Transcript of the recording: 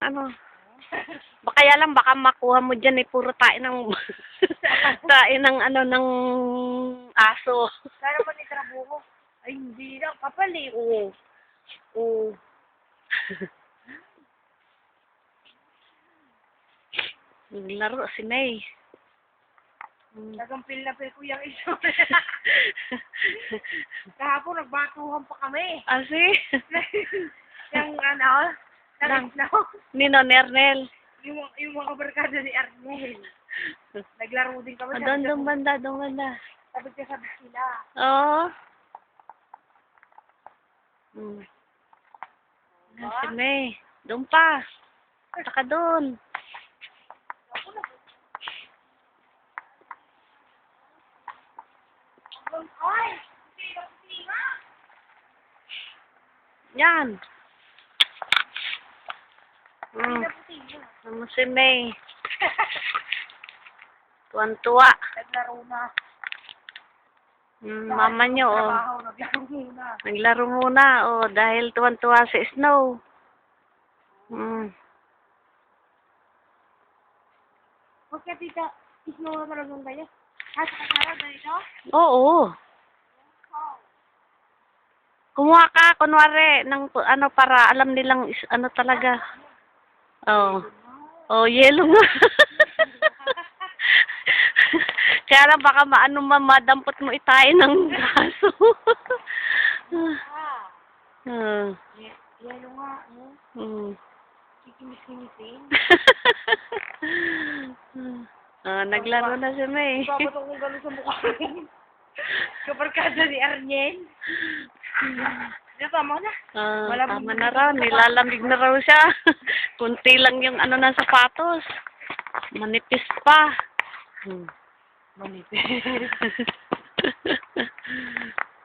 Ano? Baka kaya lang, baka makuha mo dyan eh, puro tae ng, tae ng ano, ng aso. Sana pa ni Trabuco. Ay, hindi lang. Kapal eh. Oo. Oo. Naglaro si May. Nagampil na pil ko yung iso. Kahapon, nagbatuhan pa kami. Asi? yung ano, No, Nino Nernel. yung, yung mga barkada ni Arnel. Naglaro din kami. Doon, doon banda, doon banda. Sabi ka sabi sila. Oo. Hmm. Yan si May. Doon pa. Saka doon. Yan. Sino? Ano si May? Tuwan-tuwa. Naglaro na. Hmm, mama niyo, oh. Naglaro muna. Naglaro muna, oh, dahil tuwan-tuwa si Snow. Huwag ka tita, isno na talagang kayo. Ha, sa kasara, ganito? Oo. Kumuha ka, kunwari, ng ano, para alam nilang ano talaga. Oh. Oh, yellow nga. Kaya lang baka maano mamadampot mo itay ng braso. Ah, Ah. ye- yelo nga, no? Hmm. Kikimis-kimisin. ah, naglaro na si May. Babato kong gano'n sa mukha rin. Kabarkada ni Arnel. Diba mo na? Uh, ah, Malabog tama na raw. Nilalamig na raw siya. Kunti lang yung ano ng sapatos. Manipis pa. Hmm. Manipis.